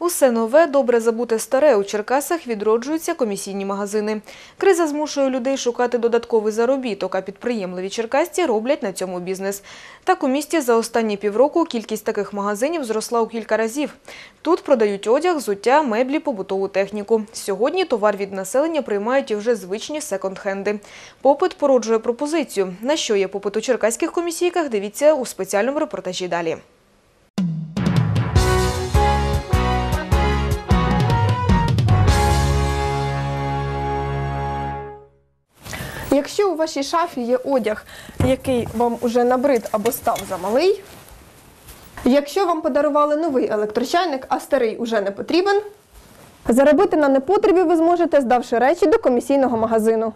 Усе нове, добре забуте старе. У Черкасах відроджуються комісійні магазини. Криза змушує людей шукати додатковий заробіток, а підприємливі черкасці роблять на цьому бізнес. Так у місті за останні півроку кількість таких магазинів зросла у кілька разів. Тут продають одяг, взуття, меблі, побутову техніку. Сьогодні товар від населення приймають і вже звичні секонд-хенди. Попит породжує пропозицію. На що є попит у черкаських комісійках, дивіться у спеціальному репортажі далі. Якщо у вашій шафі є одяг, який вам уже набрид або став замалий, якщо вам подарували новий електрочайник, а старий уже не потрібен, заробити на непотребі ви зможете, здавши речі до комісійного магазину.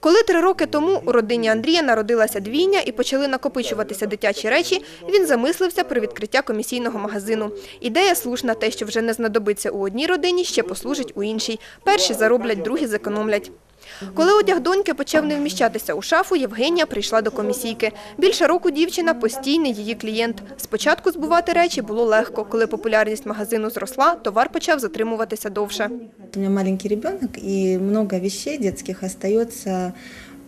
Коли три роки тому у родині Андрія народилася двійня і почали накопичуватися дитячі речі, він замислився про відкриття комісійного магазину. Ідея слушна, те, що вже не знадобиться у одній родині, ще послужить у іншій. Перші зароблять, другі зекономлять. Коли одяг доньки почав не вміщатися у шафу, Євгенія прийшла до комісійки. Більше року дівчина постійний її клієнт. Спочатку збувати речі було легко. Коли популярність магазину зросла, товар почав затримуватися довше. У мене маленький ребенок, і много речей дитячих э,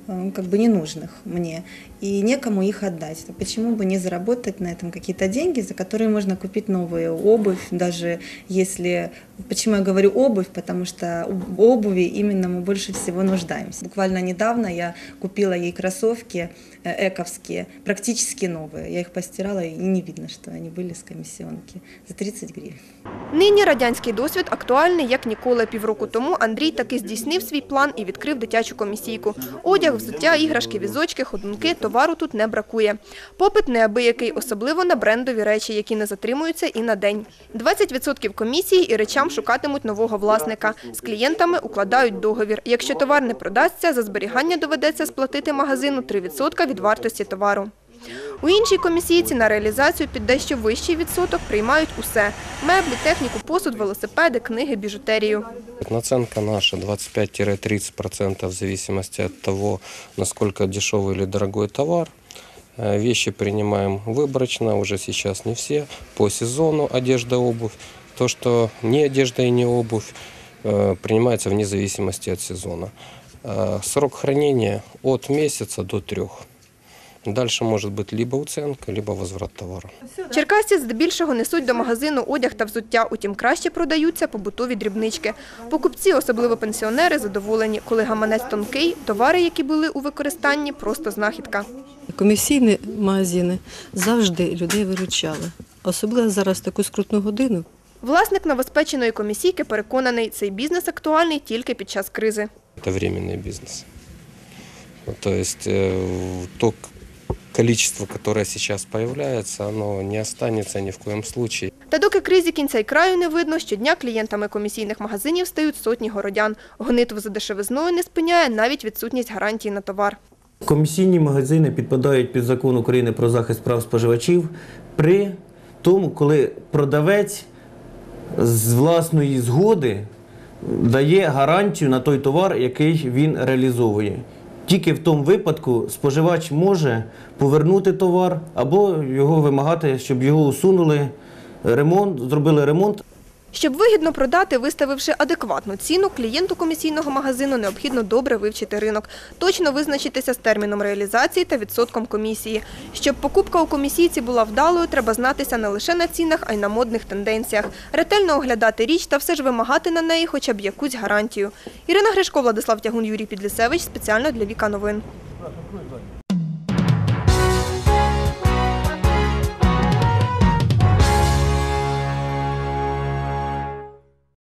как бы ненужных мне, и некому их отдать. То Почему бы не заработать на этом какие-то деньги, за которые можно купить новую обувь, даже если... Почему я говорю обувь? Потому что в обуви именно мы больше всего нуждаемся. Буквально недавно я купила ей кроссовки э, эковские, практически новые. Я их постирала, и не видно, что они были с комиссионки. За 30 гривен. Нині радянський досвід актуальний як ніколи. Півроку тому Андрій таки здійснив свій план і відкрив дитячу комісійку. Одяг, взуття, іграшки, візочки, ходунки, товару тут не бракує. Попит неабиякий, особливо на брендові речі, які не затримуються і на день. 20% комісії і речам шукатимуть нового власника. З клієнтами укладають договір. Якщо товар не продасться, за зберігання доведеться сплатити магазину 3% від вартості товару. У іншій комісійці на реалізацію під дещо вищий відсоток приймають усе – меблі, техніку, посуд, велосипеди, книги, біжутерію. Наценка наша 25-30% в зависимости от того, насколько дешевый или дорогой товар. Э, Вещи принимаем выборочно, уже сейчас не все, по сезону одежда, обувь. То, что не одежда и не обувь, э, принимается вне зависимости от сезона. Э, Срок хранения от месяца до трех. Дальше может быть либо уценка, либо возврат товара. Черкасці здебільшого несуть до магазину одяг та взуття, утім краще продаються побутові дрібнички. Покупці, особливо пенсіонери, задоволені, коли гаманець тонкий, товари, які були у використанні, просто знахідка. Комісійні магазини завжди людей виручали. Особливо зараз в таку скрутну годину. Власник новоспеченої комісійки переконаний, цей бізнес актуальний тільки під час кризи. Это временный бизнес. Ну, То есть э, то к- количество, которое сейчас появляется, оно не останется ни в коем случае. Та доки кризі кінця й краю не видно, щодня клієнтами комісійних магазинів стають сотні городян. Гонитву за дешевизною не спиняє навіть відсутність гарантії на товар. Комісійні магазини підпадають під закон України про захист прав споживачів при тому, коли продавець з власної згоди дає гарантію на той товар, який він реалізовує. Тільки в тому випадку споживач може повернути товар або його вимагати, щоб його усунули, ремонт, зробили ремонт Щоб вигідно продати, виставивши адекватну ціну, клієнту комісійного магазину необхідно добре вивчити ринок, точно визначитися з терміном реалізації та відсотком комісії. Щоб покупка у комісійці була вдалою, треба знатися не лише на цінах, а й на модних тенденціях, ретельно оглядати річ та все ж вимагати на неї хоча б якусь гарантію. Ірина Гришко, Владислав Тягун, Юрій Підлісевич. Спеціально для Віка Новин.